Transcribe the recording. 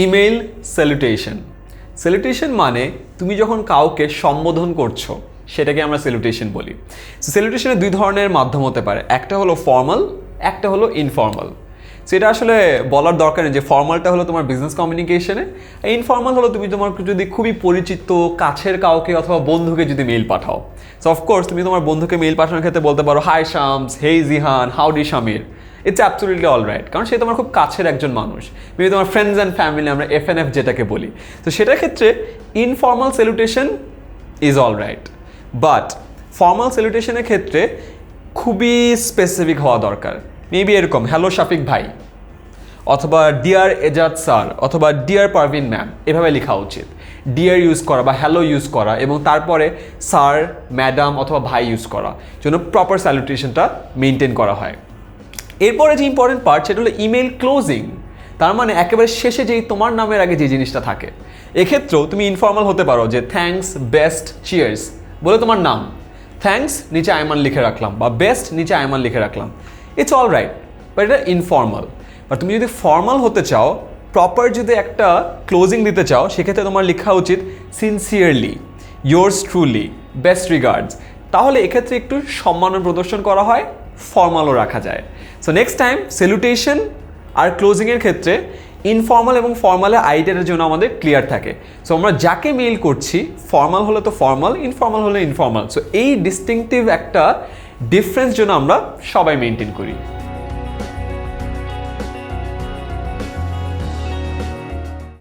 Email salutation salutation মানে তুমি যখন কাউকে সম্বোধন করছ, সেটাকে আমরা স্যালুটেশন বলি। স্যালুটেশনের দুই ধরনের মাধ্যম হতে পারে। একটা হলো ফর্মাল একটা হলো ইনফর্মাল সেটা আসলে বলার দরকার নেই যে ফর্মালটা হলো তোমার বিজনেস কমিউনিকেশনে ইনফর্মাল হলো তুমি তোমার যদি খুবই পরিচিত, কাছের কাউকে অথবা বন্ধুকে যদি মেইল পাঠাও। সো অফকোর্স তুমি তোমার বন্ধুকে মেইল পাঠানোর ক্ষেত্রে বলতে পারো hi Shams hey Jihan howdy Shamir it's absolutely all right কারণ সে তোমার খুব কাছের একজন মানুষ। মেবি তোমার ফ্রেন্ডস অ্যান্ড ফ্যামিলি আমরা এফ এন এফ যেটাকে বলি। তো সেটার ক্ষেত্রে informal salutation is all right but formal সেলুটেশনের ক্ষেত্রে খুবই স্পেসিফিক হওয়া দরকার। মেবি এরকম হ্যালো শাফিক ভাই অথবা ডিয়ার এজাদ স্যার অথবা ডিয়ার পারভিন ম্যাম এভাবে লেখা উচিত। ডিয়ার ইউজ করা বা হ্যালো ইউজ করা এবং তারপরে স্যার ম্যাডাম অথবা, ভাই ইউজ করা জন্য প্রপার স্যালুটেশনটা মেনটেন করা হয়। এরপরে যে ইম্পর্টেন্ট পার্ট সেটা হলো ইমেল ক্লোজিং তার মানে একেবারে শেষে যেই তোমার নামের আগে যে জিনিসটা থাকে। এক্ষেত্রেও তুমি ইনফর্মাল হতে পারো যে থ্যাঙ্কস বেস্ট চিয়ার্স বলে তোমার নাম। থ্যাঙ্কস নিচে আয়মান লিখে রাখলাম বা বেস্ট নিচে আয়মান লিখে রাখলাম। ইটস অল রাইট বাট এটা ইনফর্মাল বাট তুমি যদি ফর্মাল হতে চাও প্রপার যদি একটা ক্লোজিং দিতে চাও, সেক্ষেত্রে তোমার লেখা উচিত sincerely yours truly best regards তাহলে এক্ষেত্রে একটু সম্মান প্রদর্শন করা হয়। ফর্মালও রাখা যায়। সো নেক্সট টাইম সেলুটেশন আর ক্লোজিংয়ের ক্ষেত্রে ইনফর্মাল এবং ফর্মালের আইডিয়াটার জন্য আমাদের ক্লিয়ার থাকে। সো আমরা যাকে মেইল করছি ফর্মাল হলে তো ফর্মাল ইনফর্মাল হলে ইনফর্মাল সো এই ডিস্টিংটিভ একটা ডিফারেন্স জন্য আমরা সবাই মেনটেন করি।